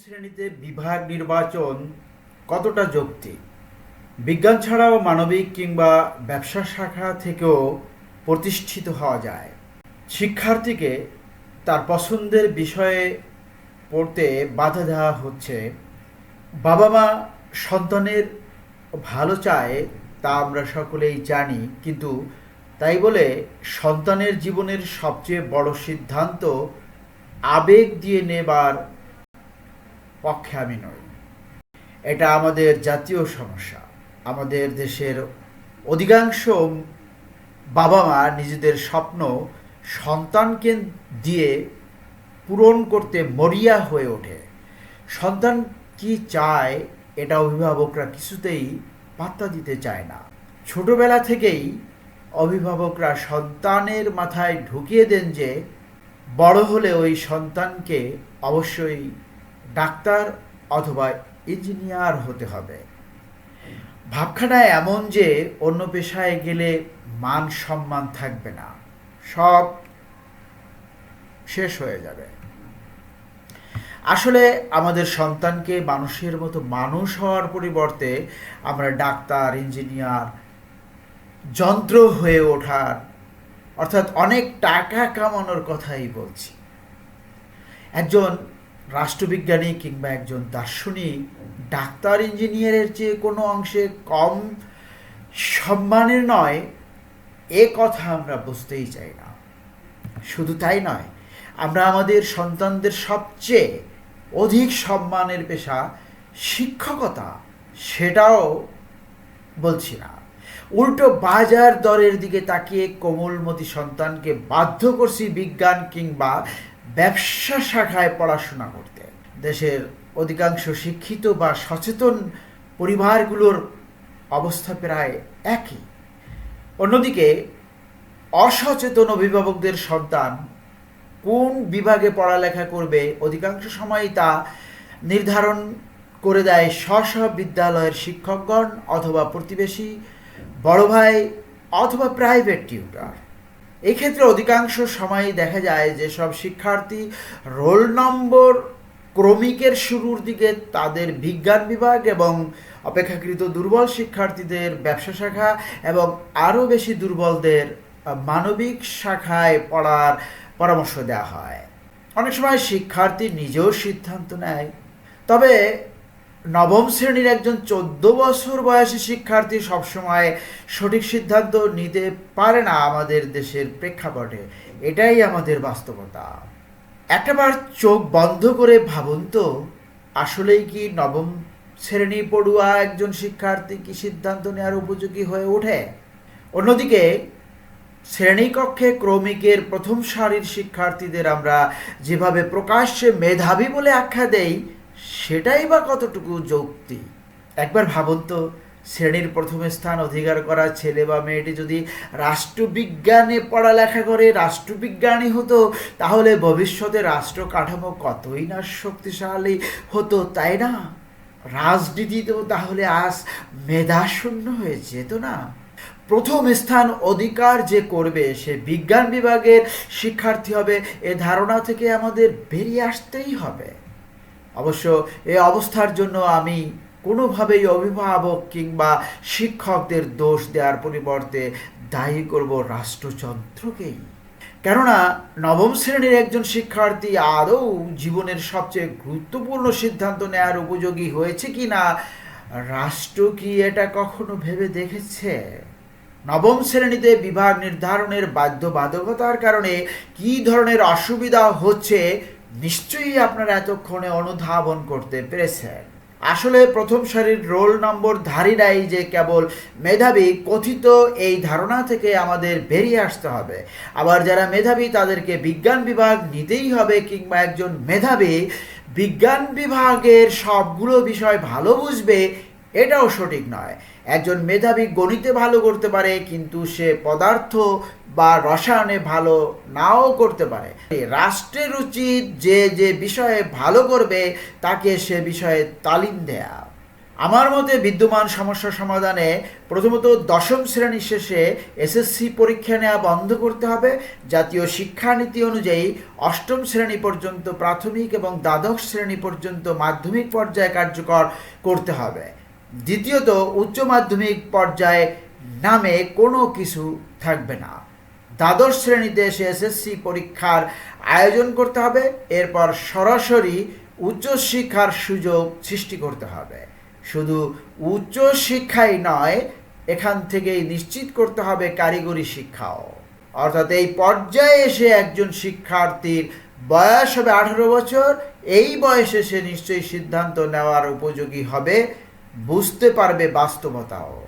শ্রেণীতে বিভাগ নির্বাচন কতটা যৌক্তিক? বিজ্ঞান ছাড়াও মানবিক কিংবা ব্যবসা শাখা থেকেও প্রতিষ্ঠিত হওয়া যায়। শিক্ষার্থীকে তার পছন্দের বিষয়ে পড়তে বাধা দেওয়া হচ্ছে। বাবা মা সন্তানের ভালো চায় তা আমরা সকলেই জানি, কিন্তু তাই বলে সন্তানের জীবনের সবচেয়ে বড় সিদ্ধান্ত আবেগ দিয়ে নেবার পক্ষে আমি নই। এটা আমাদের জাতীয় সমস্যা। আমাদের দেশের অধিকাংশ বাবা মা নিজেদের স্বপ্ন সন্তানকে দিয়ে পূরণ করতে মরিয়া হয়ে ওঠে। সন্তান কি চায় এটা অভিভাবকরা কিছুতেই পাত্তা দিতে চায় না। ছোটবেলা থেকেই অভিভাবকরা সন্তানের মাথায় ঢুকিয়ে দেন যে বড় হলে ওই সন্তানকে অবশ্যই ডাক্তার অথবা ইঞ্জিনিয়ার হতে হবে। ভাবখানা এমন যে, অন্য পেশায় গেলে মান সম্মান থাকবে না। সব শেষ হয়ে যাবে। আসলে আমাদের সন্তানকে মানুষের মতো মানুষ হওয়ার পরিবর্তে আমরা ডাক্তার, ইঞ্জিনিয়ার, যন্ত্র হয়ে ওঠার, অর্থাৎ অনেক টাকা কামানোর কথাই বলছি। একজন রাষ্ট্রবিজ্ঞানী কিংবা একজন দার্শনিক, ডাক্তার, ইঞ্জিনিয়ারের চেয়ে কোনো অংশে কম সম্মানের নয়, এ কথা আমরা বুঝতেই চাই না। শুধু তাই নয়, আমরা আমাদের সন্তানদের সবচেয়ে অধিক সম্মানের পেশা শিক্ষকতা, সেটাও বলছি না। উল্টো বাজার দরের দিকে তাকিয়ে কোমলমতি সন্তানকে বাধ্য করছি বিজ্ঞান কিংবা ব্যবসা শাখায় পড়াশোনা করতে দেশের অধিকাংশ শিক্ষিত বা সচেতন পরিবারগুলোর অবস্থা প্রায় একই। অন্যদিকে, অসচেতন অভিভাবকদের সন্তান কোন বিভাগে পড়ালেখা করবে অধিকাংশ সময়ই তা নির্ধারণ করে দেয় স্ব স্ব বিদ্যালয়ের শিক্ষকগণ অথবা প্রতিবেশী বড় ভাই অথবা প্রাইভেট টিউটার এক্ষেত্রে অধিকাংশ সময় দেখা যায় যে সব শিক্ষার্থী রোল নম্বর ক্রমিকের শুরুর দিকে তাদের বিজ্ঞান বিভাগ এবং অপেক্ষাকৃত দুর্বল শিক্ষার্থীদের ব্যবসা শাখা এবং আরও বেশি দুর্বলদের মানবিক শাখায় পড়ার পরামর্শ দেওয়া হয়। অনেক সময় শিক্ষার্থী নিজেও সিদ্ধান্ত নেয়, তবে নবম শ্রেণির একজন চোদ্দ বছর বয়সী শিক্ষার্থী সবসময় সঠিক সিদ্ধান্ত নিতে পারে না আমাদের দেশের প্রেক্ষাপটে। এটাই আমাদের বাস্তবতা। একটাবার চোখ বন্ধ করে ভাবুন তো, আসলেই কি নবম শ্রেণি পড়ুয়া একজন শিক্ষার্থী কি সিদ্ধান্ত নেওয়ার উপযোগী হয়ে ওঠে? অন্যদিকে, শ্রেণীকক্ষে ক্রমিকের প্রথম সারির শিক্ষার্থীদের আমরা যেভাবে প্রকাশ্যে মেধাবী বলে আখ্যা দেই সেটাই বা কতটুকু যৌক্তি? একবার ভাবুন তো, শ্রেণির প্রথম স্থান অধিকার করা ছেলে বা মেয়েটি যদি রাষ্ট্রবিজ্ঞানে পড়ালেখা করে, রাষ্ট্রবিজ্ঞানী হতো, তাহলে ভবিষ্যতে রাষ্ট্র কাঠামো কতই না শক্তিশালী হতো, তাই না? রাজনীতি তো তাহলে আজ মেধাশূন্য হয়ে যেত না। প্রথম স্থান অধিকার যে করবে, সে বিজ্ঞান বিভাগের শিক্ষার্থী হবে, এ ধারণা থেকে আমাদের বেরিয়ে আসতেই হবে। অবশ্য এই অবস্থার জন্য আমি কোনোভাবেই অভিভাবক কিংবা শিক্ষকদের দোষ দেওয়ার পরিবর্তে দায়ী করব রাষ্ট্রযন্ত্রকেই। কেননা নবম শ্রেণির একজন শিক্ষার্থী আদৌ জীবনের সবচেয়ে গুরুত্বপূর্ণ সিদ্ধান্ত নেওয়ার উপযোগী হয়েছে কি না রাষ্ট্র কি এটা কখনো ভেবে দেখেছে? নবম শ্রেণীতে বিভাগ নির্ধারণের বাধ্যবাধকতার কারণে কি ধরনের অসুবিধা হচ্ছে নিশ্চয়ই আপনারা এতক্ষণে অনুধাবন করতে পেরেছেন। আসলে প্রথম সারির রোল নম্বর ধারীরাই যে কেবল মেধাবী, কথিত এই ধারণা থেকে আমাদের বেরিয়ে আসতে হবে। আবার যারা মেধাবী, তাদেরকে বিজ্ঞান বিভাগ নিতেই হবে কিংবা একজন মেধাবী, বিজ্ঞান বিভাগের সবগুলো বিষয় ভালো বুঝবে এটাও সঠিক নয়। একজন মেধাবী গণিতে ভালো করতে পারে, কিন্তু সে পদার্থ বা রসায়নে ভালো নাও করতে পারে। রাষ্ট্রের উচিত যে যে বিষয়ে ভালো করবে, তাকে সে বিষয়ে তালিম দেয়া। আমার মতে বিদ্যমান সমস্যা সমাধানে প্রথমত দশম শ্রেণি শেষে এসএসসি পরীক্ষা নেওয়া বন্ধ করতে হবে। জাতীয় শিক্ষানীতি অনুযায়ী অষ্টম শ্রেণি পর্যন্ত প্রাথমিক এবং দ্বাদশ শ্রেণি পর্যন্ত মাধ্যমিক পর্যায়ে কার্যকর করতে হবে। দ্বিতীয়ত, উচ্চ মাধ্যমিক পর্যায়ে নামে কোনো কিছু থাকবে না। দ্বাদশ শ্রেণীতে এসে এসএসসি পরীক্ষার আয়োজন করতে হবে, এরপর সরাসরি উচ্চশিক্ষার সুযোগ সৃষ্টি করতে হবে। শুধু উচ্চশিক্ষাই নয়, এখান থেকেই নিশ্চিত করতে হবে কারিগরি শিক্ষাও। অর্থাৎ এই পর্যায়ে এসে একজন শিক্ষার্থীর বয়স হবে আঠারো বছর, এই বয়সে সে নিশ্চয়ই সিদ্ধান্ত নেওয়ার উপযোগী হবে। বুঝতে পারবে বাস্তবতাও।